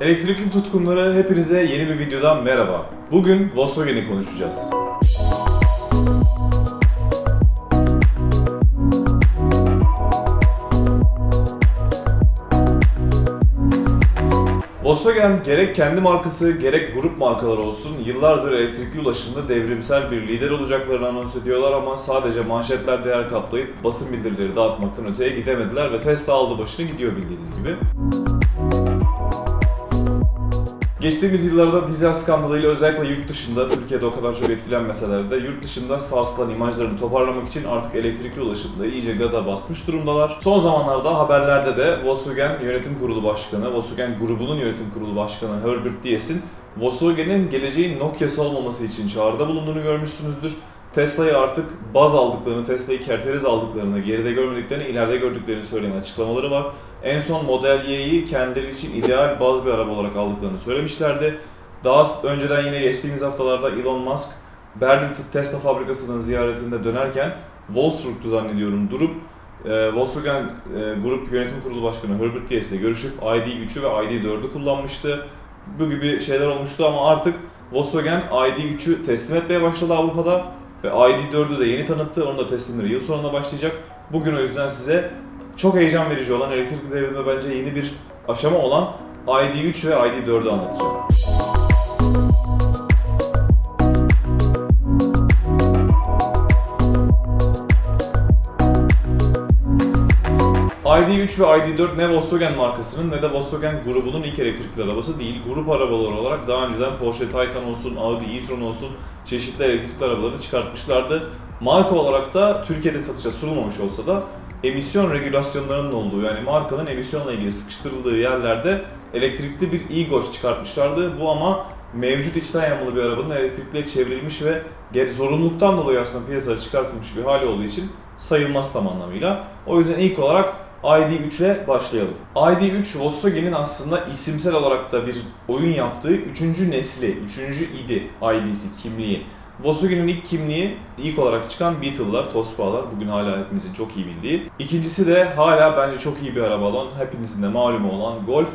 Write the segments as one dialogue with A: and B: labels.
A: Elektrikli tutkunları hepinize yeni bir videodan merhaba. Bugün Volkswagen'i konuşacağız. Volkswagen gerek kendi markası gerek grup markaları olsun yıllardır elektrikli ulaşımda devrimsel bir lider olacaklarını anons ediyorlar ama sadece manşetler değer kaplayıp basın bildirileri dağıtmaktan öteye gidemediler ve Tesla aldı başını gidiyor bildiğiniz gibi. Geçtiğimiz yıllarda dizel skandalıyla özellikle yurt dışında, Türkiye'de o kadar çok etkilenmeseler de yurt dışında sarsılan imajlarını toparlamak için artık elektrikli ulaşımda iyice gaza basmış durumdalar. Son zamanlarda haberlerde de Volkswagen Yönetim Kurulu Başkanı, Volkswagen grubunun Yönetim Kurulu Başkanı Herbert Diess'in Volkswagen'in geleceğin Nokia'sı olmaması için çağrıda bulunduğunu görmüşsünüzdür. Tesla'yı artık baz aldıklarını, Tesla'yı kerteriz aldıklarını, geride görmediklerini, ileride gördüklerini söyleyen açıklamaları var. En son Model Y'yi kendileri için ideal baz bir araba olarak aldıklarını söylemişlerdi. Daha önceden yine geçtiğimiz haftalarda Elon Musk Berlin Tesla fabrikasının ziyaretinde dönerken Wolfsburg'tu zannediyorum durup e, Volkswagen e, Grup Yönetim Kurulu Başkanı Herbert Diess ile görüşüp ID3'ü ve ID4'ü kullanmıştı. Bu gibi şeyler olmuştu ama artık Volkswagen ID3'ü teslim etmeye başladı Avrupa'da ve ID4'ü de yeni tanıttı. Onun da teslimleri yıl sonunda başlayacak. Bugün o yüzden size çok heyecan verici olan elektrikli devrimde bence yeni bir aşama olan ID3 ve ID4'ü anlatacağım. ID3 ve ID4 ne Volkswagen markasının ne de Volkswagen grubunun ilk elektrikli arabası değil. Grup arabaları olarak daha önceden Porsche Taycan olsun, Audi e-tron olsun çeşitli elektrikli arabalarını çıkartmışlardı. Marka olarak da Türkiye'de satışa sunulmamış olsa da emisyon regülasyonlarının olduğu yani markanın emisyonla ilgili sıkıştırıldığı yerlerde elektrikli bir e-Golf çıkartmışlardı. Bu ama mevcut içten yanmalı bir arabanın elektrikliye çevrilmiş ve zorunluluktan dolayı aslında piyasaya çıkartılmış bir hali olduğu için sayılmaz tam anlamıyla. O yüzden ilk olarak ID3 ile başlayalım. ID3 Volkswagen'in aslında isimsel olarak da bir oyun yaptığı 3. nesli, 3. idi ID'si, kimliği. Volkswagen'in ilk kimliği ilk olarak çıkan Beetle'lar, Tospa'lar. Bugün hala hepimizin çok iyi bildiği. İkincisi de hala bence çok iyi bir araba olan, hepinizin de malumu olan Golf.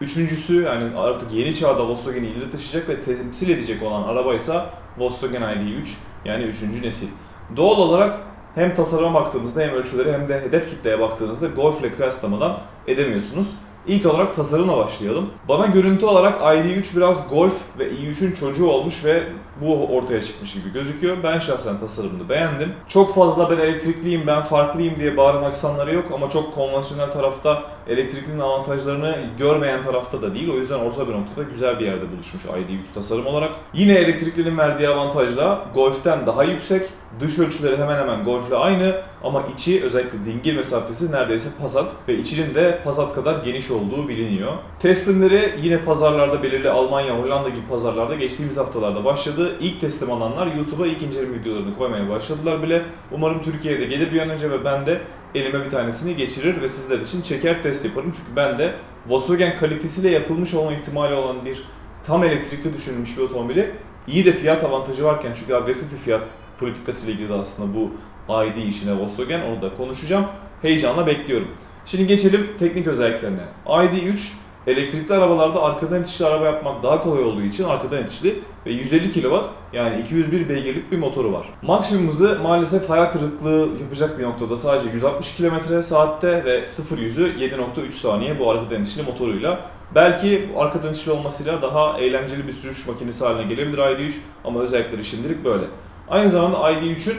A: Üçüncüsü yani artık yeni çağda Volkswagen'i ileri taşıyacak ve temsil edecek olan araba ise Volkswagen ID3 yani 3. nesil. Doğal olarak hem tasarıma baktığımızda hem ölçüleri hem de hedef kitleye baktığınızda Golf ile kıyaslamadan edemiyorsunuz. İlk olarak tasarımla başlayalım. Bana görüntü olarak ID3 biraz Golf ve i3'ün çocuğu olmuş ve bu ortaya çıkmış gibi gözüküyor. Ben şahsen tasarımını beğendim. Çok fazla ben elektrikliyim, ben farklıyım diye bağıran aksanları yok ama çok konvansiyonel tarafta elektriklinin avantajlarını görmeyen tarafta da değil. O yüzden orta bir noktada güzel bir yerde buluşmuş ID3 tasarım olarak. Yine elektriklinin verdiği avantajla Golf'ten daha yüksek. Dış ölçüleri hemen hemen Golf'le aynı ama içi özellikle dingil mesafesi neredeyse Passat ve içinin de Passat kadar geniş olduğu biliniyor. Teslimleri yine pazarlarda belirli Almanya, Hollanda gibi pazarlarda geçtiğimiz haftalarda başladı. İlk teslim alanlar YouTube'a ilk inceleme videolarını koymaya başladılar bile. Umarım Türkiye'de gelir bir an önce ve ben de elime bir tanesini geçirir ve sizler için çeker test yaparım. Çünkü ben de Volkswagen kalitesiyle yapılmış olma ihtimali olan bir tam elektrikli düşünülmüş bir otomobili iyi de fiyat avantajı varken çünkü agresif bir fiyat politikasıyla ilgili de aslında bu ID işine Volkswagen onu da konuşacağım. Heyecanla bekliyorum. Şimdi geçelim teknik özelliklerine. ID3 elektrikli arabalarda arkadan itişli araba yapmak daha kolay olduğu için arkadan itişli ve 150 kW yani 201 beygirlik bir motoru var. Maksimum hızı maalesef hayal kırıklığı yapacak bir noktada sadece 160 km saatte ve 0 yüzü 7.3 saniye bu arkadan itişli motoruyla. Belki arkadan itişli olmasıyla daha eğlenceli bir sürüş makinesi haline gelebilir ID3 ama özellikleri şimdilik böyle. Aynı zamanda ID3'ün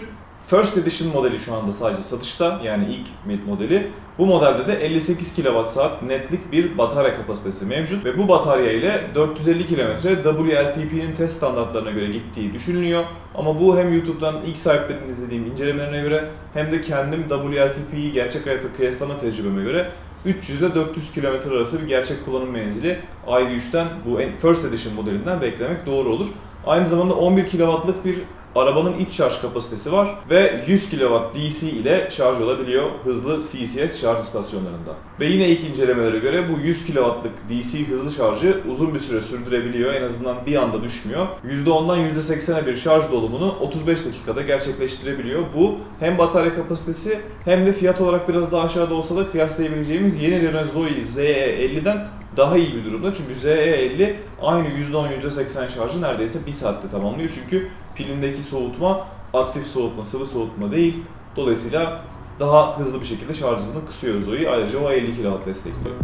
A: First Edition modeli şu anda sadece satışta yani ilk modeli. Bu modelde de 58 kWh netlik bir batarya kapasitesi mevcut ve bu batarya ile 450 km WLTP'nin test standartlarına göre gittiği düşünülüyor. Ama bu hem YouTube'dan ilk sahiplerinin izlediğim incelemelerine göre hem de kendim WLTP'yi gerçek hayatta kıyaslama tecrübeme göre 300 ile 400 km arası bir gerçek kullanım menzili ID3'ten bu First Edition modelinden beklemek doğru olur. Aynı zamanda 11 kW'lık bir Arabanın iç şarj kapasitesi var ve 100 kW DC ile şarj olabiliyor hızlı CCS şarj istasyonlarında. Ve yine ilk incelemelere göre bu 100 kW'lık DC hızlı şarjı uzun bir süre sürdürebiliyor. En azından bir anda düşmüyor. %10'dan %80'e bir şarj dolumunu 35 dakikada gerçekleştirebiliyor. Bu hem batarya kapasitesi hem de fiyat olarak biraz daha aşağıda olsa da kıyaslayabileceğimiz yeni Renault Zoe ZE50'den daha iyi bir durumda. Çünkü ZE50 aynı %10 %80 şarjı neredeyse 1 saatte tamamlıyor. Çünkü pilindeki soğutma aktif soğutma, sıvı soğutma değil. Dolayısıyla daha hızlı bir şekilde şarj hızını kısıyor Zoe. Ayrıca o 50 kW destekliyor.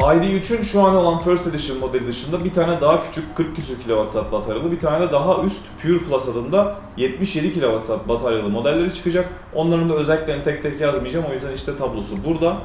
A: ID3'ün şu an olan First Edition modeli dışında bir tane daha küçük 40 küsur kWh bataryalı, bir tane de daha üst Pure Plus adında 77 kWh bataryalı modelleri çıkacak. Onların da özelliklerini tek tek yazmayacağım o yüzden işte tablosu burada.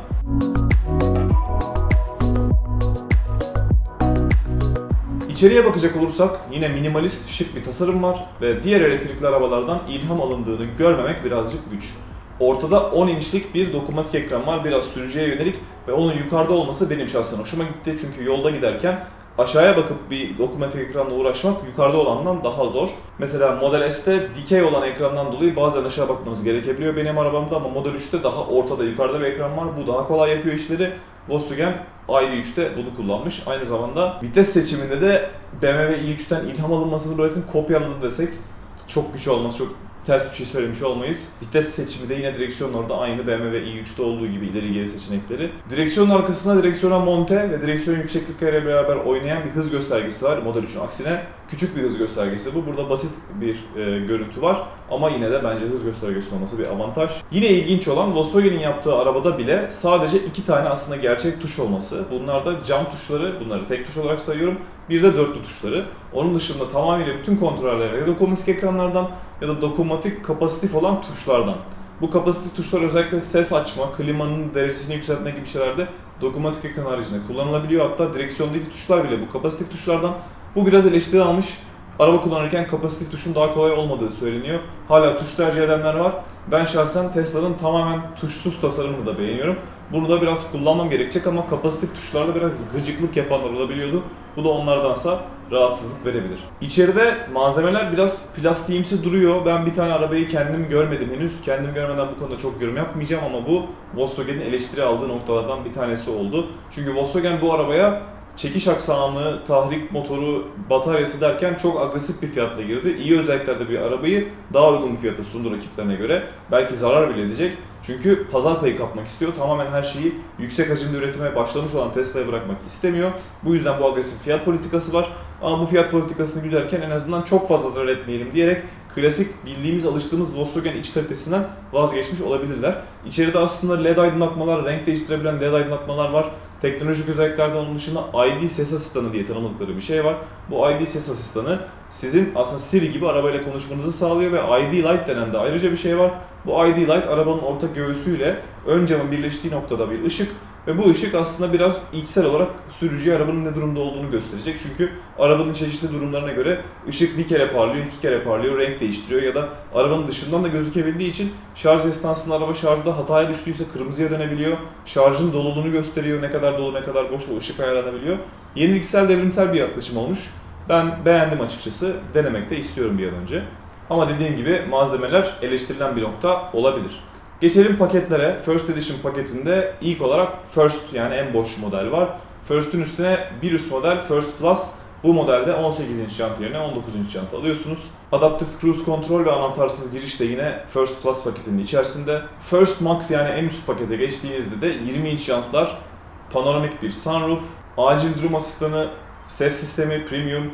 A: İçeriye bakacak olursak yine minimalist, şık bir tasarım var ve diğer elektrikli arabalardan ilham alındığını görmemek birazcık güç. Ortada 10 inçlik bir dokunmatik ekran var, biraz sürücüye yönelik ve onun yukarıda olması benim şahsen hoşuma gitti. Çünkü yolda giderken aşağıya bakıp bir dokunmatik ekranla uğraşmak yukarıda olandan daha zor. Mesela Model S'te dikey olan ekrandan dolayı bazen aşağı bakmanız gerekebiliyor benim arabamda ama Model 3'te daha ortada yukarıda bir ekran var. Bu daha kolay yapıyor işleri. Volkswagen ID3'te bunu kullanmış. Aynı zamanda vites seçiminde de BMW i3'ten ilham alınmasını bırakın kopyaladı desek çok güç olmaz, çok ters bir şey söylemiş olmayız. Vites seçimi de yine direksiyon orada aynı BMW i3'te olduğu gibi ileri geri seçenekleri. Direksiyonun arkasında direksiyona monte ve direksiyon yükseklikleriyle beraber oynayan bir hız göstergesi var. Model 3'ün aksine küçük bir hız göstergesi bu. Burada basit bir e, görüntü var ama yine de bence hız göstergesi olması bir avantaj. Yine ilginç olan Volkswagen'in yaptığı arabada bile sadece iki tane aslında gerçek tuş olması. Bunlar da cam tuşları, bunları tek tuş olarak sayıyorum. Bir de dörtlü tuşları. Onun dışında tamamıyla bütün kontroller ya dokunmatik ekranlardan ya da dokunmatik kapasitif olan tuşlardan. Bu kapasitif tuşlar özellikle ses açma, klimanın derecesini yükseltmek gibi şeylerde dokunmatik ekran haricinde kullanılabiliyor. Hatta direksiyondaki tuşlar bile bu kapasitif tuşlardan. Bu biraz eleştiri almış. Araba kullanırken kapasitif tuşun daha kolay olmadığı söyleniyor. Hala tuş tercih edenler var. Ben şahsen Tesla'nın tamamen tuşsuz tasarımını da beğeniyorum. Bunu da biraz kullanmam gerekecek ama kapasitif tuşlarda biraz gıcıklık yapanlar olabiliyordu. Bu da onlardansa rahatsızlık verebilir. İçeride malzemeler biraz plastiğimsi duruyor. Ben bir tane arabayı kendim görmedim henüz. Kendim görmeden bu konuda çok yorum yapmayacağım ama bu Volkswagen'in eleştiri aldığı noktalardan bir tanesi oldu. Çünkü Volkswagen bu arabaya çekiş aksamı, tahrik motoru, bataryası derken çok agresif bir fiyatla girdi. İyi özelliklerde bir arabayı daha uygun bir fiyata sundu rakiplerine göre. Belki zarar bile edecek. Çünkü pazar payı kapmak istiyor. Tamamen her şeyi yüksek hacimde üretime başlamış olan Tesla'ya bırakmak istemiyor. Bu yüzden bu agresif fiyat politikası var. Ama bu fiyat politikasını güderken en azından çok fazla zarar etmeyelim diyerek klasik bildiğimiz alıştığımız Volkswagen iç kalitesinden vazgeçmiş olabilirler. İçeride aslında LED aydınlatmalar, renk değiştirebilen LED aydınlatmalar var. Teknolojik özelliklerden onun dışında ID ses asistanı diye tanımladıkları bir şey var. Bu ID ses asistanı sizin aslında Siri gibi arabayla konuşmanızı sağlıyor ve ID Light denen de ayrıca bir şey var. Bu ID Light arabanın orta göğsüyle ön camın birleştiği noktada bir ışık ve bu ışık aslında biraz içsel olarak sürücüye arabanın ne durumda olduğunu gösterecek. Çünkü arabanın çeşitli durumlarına göre ışık bir kere parlıyor, iki kere parlıyor, renk değiştiriyor ya da arabanın dışından da gözükebildiği için şarj esnasında araba şarjda hataya düştüyse kırmızıya dönebiliyor. Şarjın doluluğunu gösteriyor, ne kadar dolu ne kadar boş o ışık ayarlanabiliyor. Yenilikçel devrimsel bir yaklaşım olmuş. Ben beğendim açıkçası, denemek de istiyorum bir an önce. Ama dediğim gibi malzemeler eleştirilen bir nokta olabilir. Geçelim paketlere. First Edition paketinde ilk olarak First yani en boş model var. First'ün üstüne bir üst model First Plus. Bu modelde 18 inç jant yerine 19 inç jant alıyorsunuz. Adaptive Cruise Control ve anahtarsız giriş de yine First Plus paketinin içerisinde. First Max yani en üst pakete geçtiğinizde de 20 inç jantlar, panoramik bir sunroof, acil durum asistanı, ses sistemi premium,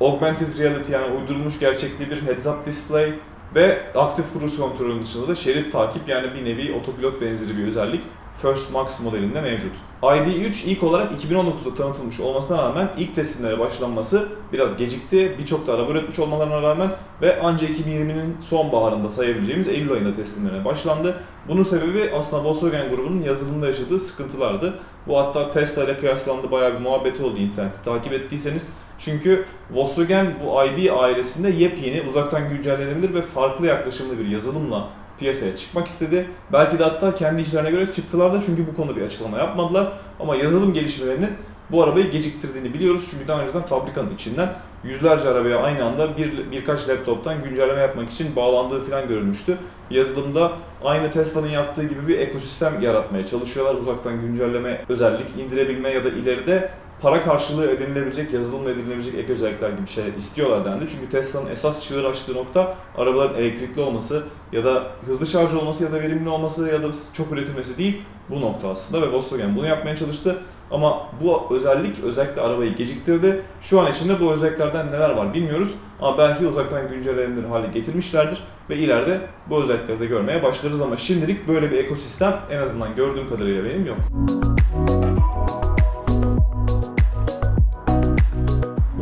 A: augmented reality yani uydurulmuş gerçekliği bir heads up display, ve aktif cruise kontrolünün dışında da şerit takip yani bir nevi otopilot benzeri bir özellik First Max modelinde mevcut. ID3 ilk olarak 2019'da tanıtılmış olmasına rağmen ilk teslimlere başlanması biraz gecikti. Birçok da araba üretmiş olmalarına rağmen ve ancak 2020'nin sonbaharında sayabileceğimiz Eylül ayında teslimlerine başlandı. Bunun sebebi aslında Volkswagen grubunun yazılımda yaşadığı sıkıntılardı. Bu hatta Tesla ile kıyaslandı bayağı bir muhabbeti oldu internette takip ettiyseniz. Çünkü Volkswagen bu ID ailesinde yepyeni, uzaktan güncellenebilir ve farklı yaklaşımlı bir yazılımla piyasaya çıkmak istedi. Belki de hatta kendi işlerine göre çıktılar da çünkü bu konuda bir açıklama yapmadılar. Ama yazılım gelişmelerinin bu arabayı geciktirdiğini biliyoruz. Çünkü daha önceden fabrikanın içinden yüzlerce arabaya aynı anda bir, birkaç laptoptan güncelleme yapmak için bağlandığı falan görülmüştü. Yazılımda aynı Tesla'nın yaptığı gibi bir ekosistem yaratmaya çalışıyorlar. Uzaktan güncelleme özellik indirebilme ya da ileride para karşılığı edinilebilecek, yazılımla edinilebilecek ek özellikler gibi şeyler istiyorlar dendi. Çünkü Tesla'nın esas çığır açtığı nokta arabaların elektrikli olması ya da hızlı şarj olması ya da verimli olması ya da çok üretilmesi değil bu nokta aslında ve Volkswagen bunu yapmaya çalıştı. Ama bu özellik özellikle arabayı geciktirdi. Şu an içinde bu özelliklerden neler var bilmiyoruz. Ama belki uzaktan güncellenebilir hale getirmişlerdir ve ileride bu özellikleri de görmeye başlarız ama şimdilik böyle bir ekosistem en azından gördüğüm kadarıyla benim yok.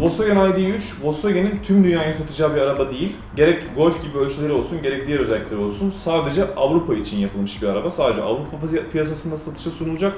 A: Volkswagen ID3, Volkswagen'in tüm dünyaya satacağı bir araba değil. Gerek Golf gibi ölçüleri olsun, gerek diğer özellikleri olsun. Sadece Avrupa için yapılmış bir araba. Sadece Avrupa piyasasında satışa sunulacak.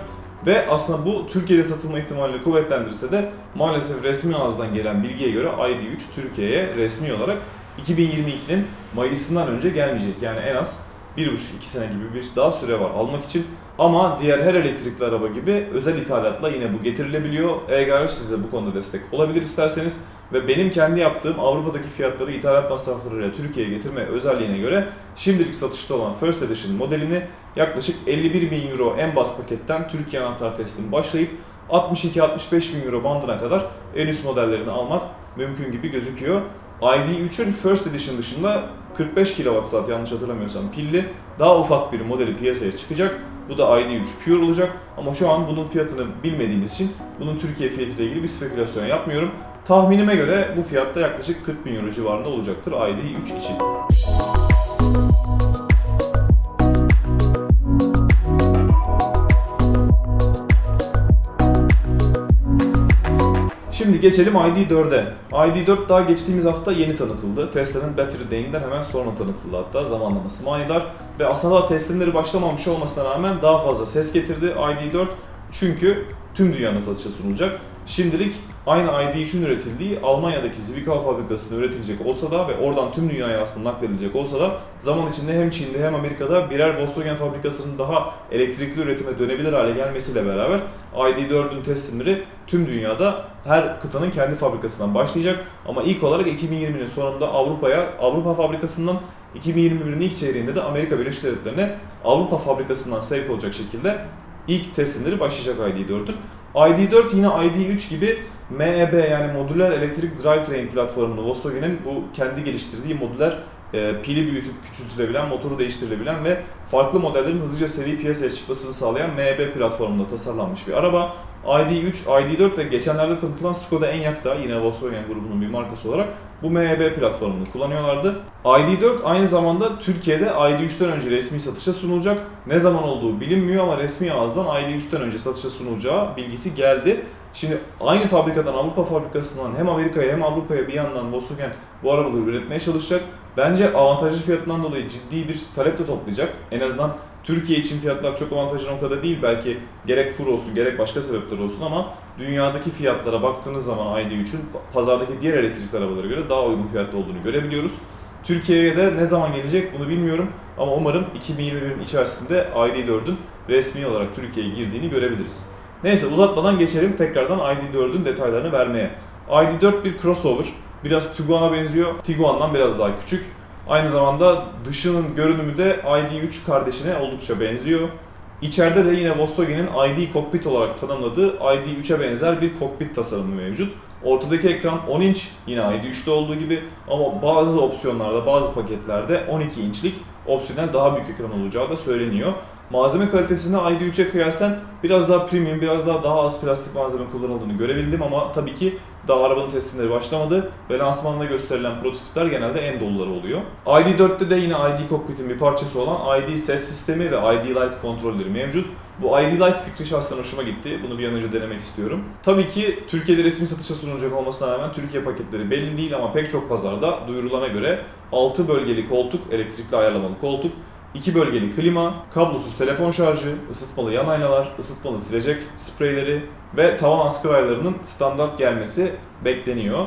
A: Ve aslında bu Türkiye'de satılma ihtimalini kuvvetlendirse de maalesef resmi ağızdan gelen bilgiye göre ID3 Türkiye'ye resmi olarak 2022'nin Mayıs'ından önce gelmeyecek. Yani en az 1,5-2 sene gibi bir daha süre var almak için. Ama diğer her elektrikli araba gibi özel ithalatla yine bu getirilebiliyor. E-Garaj size bu konuda destek olabilir isterseniz. Ve benim kendi yaptığım Avrupa'daki fiyatları ithalat masraflarıyla Türkiye'ye getirme özelliğine göre şimdilik satışta olan First Edition modelini yaklaşık 51 bin euro en bas paketten Türkiye anahtar teslim başlayıp 62-65 bin euro bandına kadar en üst modellerini almak mümkün gibi gözüküyor. ID3'ün First Edition dışında 45 kWh yanlış hatırlamıyorsam pilli daha ufak bir modeli piyasaya çıkacak. Bu da ID3 Pure olacak ama şu an bunun fiyatını bilmediğimiz için bunun Türkiye fiyatıyla ilgili bir spekülasyon yapmıyorum. Tahminime göre bu fiyatta yaklaşık 40 bin euro civarında olacaktır ID3 için. Geçelim ID4'e. ID4 daha geçtiğimiz hafta yeni tanıtıldı. Tesla'nın Battery Day'inden hemen sonra tanıtıldı hatta zamanlaması manidar. Ve aslında daha teslimleri başlamamış olmasına rağmen daha fazla ses getirdi ID4. Çünkü tüm dünyanın satışa sunulacak. Şimdilik aynı ID3'ün üretildiği Almanya'daki Zwickau fabrikasında üretilecek olsa da ve oradan tüm dünyaya aslında nakledilecek olsa da zaman içinde hem Çin'de hem Amerika'da birer Volkswagen fabrikasının daha elektrikli üretime dönebilir hale gelmesiyle beraber ID4'ün teslimleri tüm dünyada her kıtanın kendi fabrikasından başlayacak. Ama ilk olarak 2020'nin sonunda Avrupa'ya, Avrupa fabrikasından 2021'in ilk çeyreğinde de Amerika Birleşik Devletleri'ne Avrupa fabrikasından sevk olacak şekilde ilk teslimleri başlayacak ID4'ün. ID4 yine ID3 gibi MEB yani modüler elektrik drivetrain platformunu Volkswagen'in bu kendi geliştirdiği modüler e, pili büyütüp küçültülebilen, motoru değiştirilebilen ve farklı modellerin hızlıca seri piyasaya çıkmasını sağlayan MEB platformunda tasarlanmış bir araba. ID3, ID4 ve geçenlerde tanıtılan Skoda Enyaq da yine Volkswagen grubunun bir markası olarak bu MEB platformunu kullanıyorlardı. ID4 aynı zamanda Türkiye'de ID3'ten önce resmi satışa sunulacak. Ne zaman olduğu bilinmiyor ama resmi ağızdan ID3'ten önce satışa sunulacağı bilgisi geldi. Şimdi aynı fabrikadan Avrupa fabrikasından hem Amerika'ya hem Avrupa'ya bir yandan Volkswagen bu arabaları üretmeye çalışacak. Bence avantajlı fiyatından dolayı ciddi bir talep de toplayacak. En azından Türkiye için fiyatlar çok avantajlı noktada değil. Belki gerek kur olsun gerek başka sebepler olsun ama dünyadaki fiyatlara baktığınız zaman ID3'ün pazardaki diğer elektrikli arabalara göre daha uygun fiyatlı olduğunu görebiliyoruz. Türkiye'ye de ne zaman gelecek bunu bilmiyorum ama umarım 2021'in içerisinde ID4'ün resmi olarak Türkiye'ye girdiğini görebiliriz. Neyse uzatmadan geçelim tekrardan ID4'ün detaylarını vermeye. ID4 bir crossover. Biraz Tiguan'a benziyor. Tiguan'dan biraz daha küçük. Aynı zamanda dışının görünümü de ID3 kardeşine oldukça benziyor. İçeride de yine Volkswagen'in ID Cockpit olarak tanımladığı ID3'e benzer bir kokpit tasarımı mevcut. Ortadaki ekran 10 inç yine ID3'te olduğu gibi ama bazı opsiyonlarda bazı paketlerde 12 inçlik opsiyonel daha büyük ekran olacağı da söyleniyor. Malzeme kalitesini ID3'e kıyasen biraz daha premium, biraz daha daha az plastik malzeme kullanıldığını görebildim ama tabii ki daha arabanın teslimleri başlamadı ve lansmanında gösterilen prototipler genelde en doluları oluyor. ID4'te de yine ID Cockpit'in bir parçası olan ID ses sistemi ve ID Light kontrolleri mevcut. Bu ID Light fikri şahsen hoşuma gitti. Bunu bir an önce denemek istiyorum. Tabii ki Türkiye'de resmi satışa sunulacak olmasına rağmen Türkiye paketleri belli değil ama pek çok pazarda duyurulana göre 6 bölgeli koltuk, elektrikli ayarlamalı koltuk, 2 bölgeli klima, kablosuz telefon şarjı, ısıtmalı yan aynalar, ısıtmalı silecek spreyleri ve tavan askı raylarının standart gelmesi bekleniyor.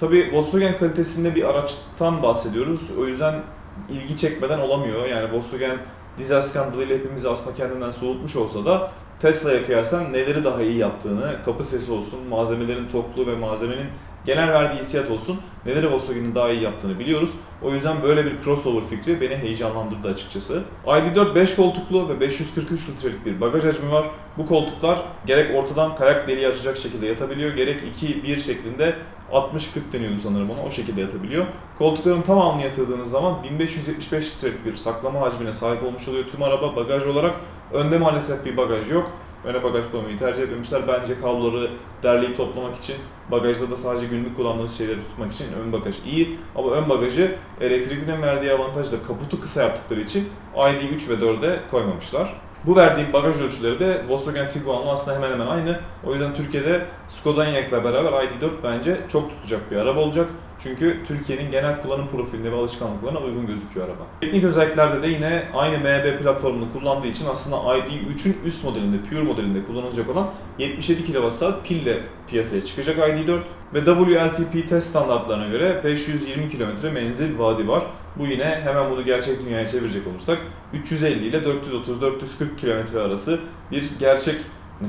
A: Tabi Volkswagen kalitesinde bir araçtan bahsediyoruz. O yüzden ilgi çekmeden olamıyor. Yani Volkswagen dizel skandalıyla hepimizi aslında kendinden soğutmuş olsa da Tesla'ya kıyasen neleri daha iyi yaptığını, kapı sesi olsun, malzemelerin tokluğu ve malzemenin genel verdiği hissiyat olsun, neleri Volkswagen'in daha iyi yaptığını biliyoruz. O yüzden böyle bir crossover fikri beni heyecanlandırdı açıkçası. ID4 5 koltuklu ve 543 litrelik bir bagaj hacmi var. Bu koltuklar gerek ortadan kayak deliği açacak şekilde yatabiliyor, gerek 2-1 şeklinde 60-40 deniyordu sanırım ona, o şekilde yatabiliyor. Koltukların tamamını yatırdığınız zaman 1575 litrelik bir saklama hacmine sahip olmuş oluyor tüm araba bagaj olarak. Önde maalesef bir bagaj yok. Öne bagaj koymayı tercih etmemişler. Bence kabloları derleyip toplamak için, bagajda da sadece günlük kullandığınız şeyleri tutmak için ön bagaj iyi. Ama ön bagajı elektriklinin verdiği avantajla kaputu kısa yaptıkları için ID3 ve 4'e koymamışlar. Bu verdiğim bagaj ölçüleri de Volkswagen Tiguan'la aslında hemen hemen aynı. O yüzden Türkiye'de Skoda Enyaq'la beraber ID4 bence çok tutacak bir araba olacak. Çünkü Türkiye'nin genel kullanım profiline ve alışkanlıklarına uygun gözüküyor araba. Teknik özelliklerde de yine aynı MB platformunu kullandığı için aslında ID3'ün üst modelinde, Pure modelinde kullanılacak olan 77 kWh pille piyasaya çıkacak ID4 ve WLTP test standartlarına göre 520 km menzil vaadi var. Bu yine hemen bunu gerçek dünyaya çevirecek olursak 350 ile 430-440 km arası bir gerçek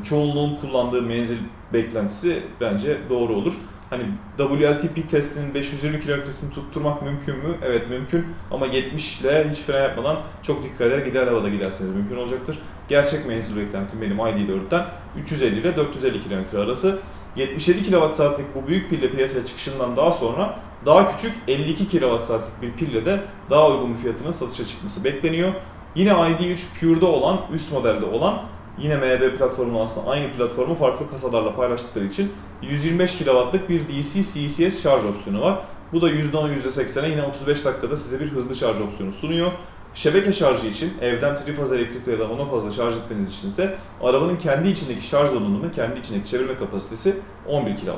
A: çoğunluğun kullandığı menzil beklentisi bence doğru olur. Hani WLTP testinin 520 kilometresini tutturmak mümkün mü? Evet mümkün ama 70 ile hiç fren yapmadan çok dikkat ederek gider arabada giderseniz mümkün olacaktır. Gerçek menzil beklentim benim ID4'ten 350 ile 450 km arası. 77 kWh'lik bu büyük pille piyasaya çıkışından daha sonra daha küçük 52 kWh'lik bir pille de daha uygun bir fiyatına satışa çıkması bekleniyor. Yine ID3 Pure'da olan, üst modelde olan yine MB platformu aslında aynı platformu farklı kasalarla paylaştıkları için 125 kW'lık bir DC CCS şarj opsiyonu var. Bu da %10 %80'e yine 35 dakikada size bir hızlı şarj opsiyonu sunuyor. Şebeke şarjı için evden trifaz elektrikli ya da monofazla şarj etmeniz için ise arabanın kendi içindeki şarj donanımı, kendi içindeki çevirme kapasitesi 11 kW.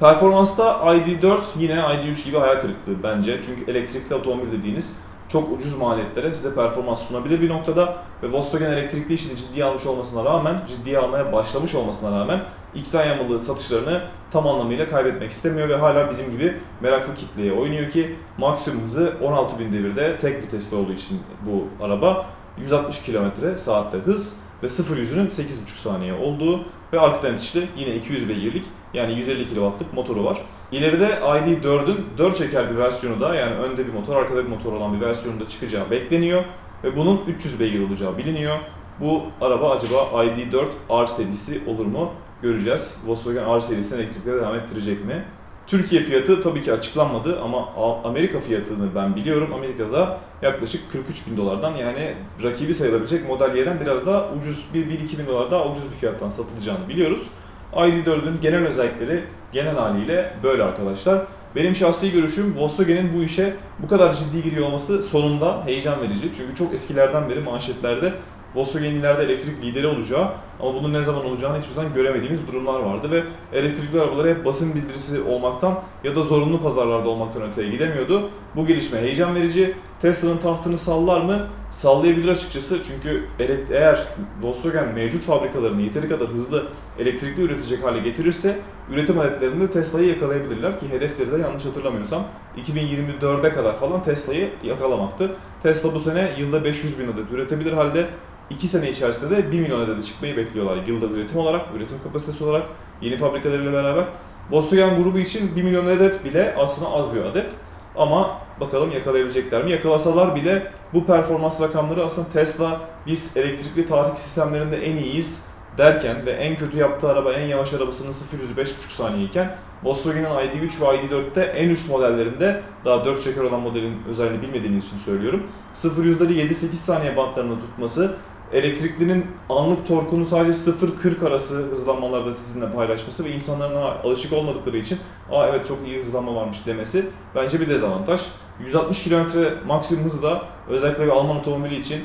A: Performansta ID4 yine ID3 gibi hayal kırıklığı bence. Çünkü elektrikli otomobil dediğiniz çok ucuz maliyetlere size performans sunabilir bir noktada ve Volkswagen elektrikli işini ciddiye almış olmasına rağmen, ciddiye almaya başlamış olmasına rağmen içten yanmalı satışlarını tam anlamıyla kaybetmek istemiyor ve hala bizim gibi meraklı kitleye oynuyor ki maksimum hızı 16.000 devirde tek vitesli olduğu için bu araba 160 km saatte hız ve 0 yüzünün 8.5 saniye olduğu ve arkadan itişli yine 200 beygirlik yani 150 kW'lık motoru var. İleride ID4'ün 4 çeker bir versiyonu da yani önde bir motor arkada bir motor olan bir versiyonu da çıkacağı bekleniyor ve bunun 300 beygir olacağı biliniyor. Bu araba acaba ID4 R serisi olur mu? Göreceğiz. Volkswagen R serisini elektrikle devam ettirecek mi? Türkiye fiyatı tabii ki açıklanmadı ama Amerika fiyatını ben biliyorum. Amerika'da yaklaşık 43 bin dolardan yani rakibi sayılabilecek Model Y'den biraz daha ucuz, 1-2 bin dolar daha ucuz bir fiyattan satılacağını biliyoruz. ID4'ün genel özellikleri genel haliyle böyle arkadaşlar. Benim şahsi görüşüm Volkswagen'in bu işe bu kadar ciddi giriyor olması sonunda heyecan verici. Çünkü çok eskilerden beri manşetlerde Volkswagen ileride elektrik lideri olacağı ama bunun ne zaman olacağını hiçbir zaman göremediğimiz durumlar vardı ve elektrikli arabaları hep basın bildirisi olmaktan ya da zorunlu pazarlarda olmaktan öteye gidemiyordu. Bu gelişme heyecan verici. Tesla'nın tahtını sallar mı? Sallayabilir açıkçası çünkü eğer Volkswagen mevcut fabrikalarını yeteri kadar hızlı elektrikli üretecek hale getirirse üretim adetlerinde Tesla'yı yakalayabilirler ki hedefleri de yanlış hatırlamıyorsam 2024'e kadar falan Tesla'yı yakalamaktı. Tesla bu sene yılda 500 bin adet üretebilir halde 2 sene içerisinde de 1 milyon adede çıkmayı bekliyorlar yılda üretim olarak, üretim kapasitesi olarak yeni fabrikalarıyla beraber. Volkswagen grubu için 1 milyon adet bile aslında az bir adet. Ama bakalım yakalayabilecekler mi? Yakalasalar bile bu performans rakamları aslında Tesla biz elektrikli tahrik sistemlerinde en iyiyiz derken ve en kötü yaptığı araba en yavaş arabasının 0 100'ü 5,5 saniyeyken Volkswagen'in ID3 ve ID4'te en üst modellerinde daha 4 çeker olan modelin özelliğini bilmediğiniz için söylüyorum. 0 yüzleri 7-8 saniye bantlarında tutması elektriklinin anlık torkunu sadece 0-40 arası hızlanmalarda sizinle paylaşması ve insanların alışık olmadıkları için aa evet çok iyi hızlanma varmış demesi bence bir dezavantaj. 160 km maksimum hızla özellikle bir Alman otomobili için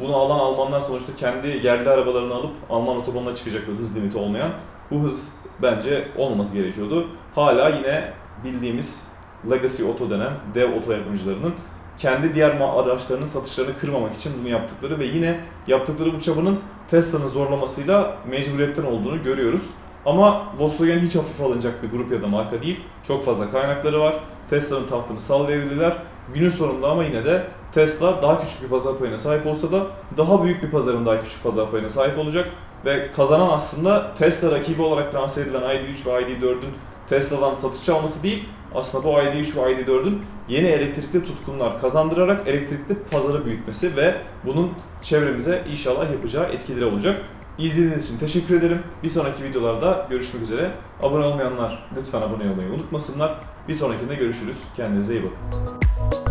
A: bunu alan Almanlar sonuçta kendi yerli arabalarını alıp Alman otobanına çıkacaklar hız limiti olmayan. Bu hız bence olmaması gerekiyordu. Hala yine bildiğimiz Legacy Auto denen dev oto yapımcılarının kendi diğer araçlarının satışlarını kırmamak için bunu yaptıkları ve yine yaptıkları bu çabanın Tesla'nın zorlamasıyla mecburiyetten olduğunu görüyoruz. Ama Volkswagen hiç hafife alınacak bir grup ya da marka değil. Çok fazla kaynakları var. Tesla'nın tahtını sallayabilirler. Günün sonunda ama yine de Tesla daha küçük bir pazar payına sahip olsa da daha büyük bir pazarın daha küçük pazar payına sahip olacak. Ve kazanan aslında Tesla rakibi olarak lanse edilen ID3 ve ID4'ün Tesla'dan satış alması değil, aslında bu ID3 ve ID4'ün yeni elektrikli tutkunlar kazandırarak elektrikli pazarı büyütmesi ve bunun çevremize inşallah yapacağı etkileri olacak. İzlediğiniz için teşekkür ederim. Bir sonraki videolarda görüşmek üzere. Abone olmayanlar lütfen abone olmayı unutmasınlar. Bir sonrakinde görüşürüz. Kendinize iyi bakın.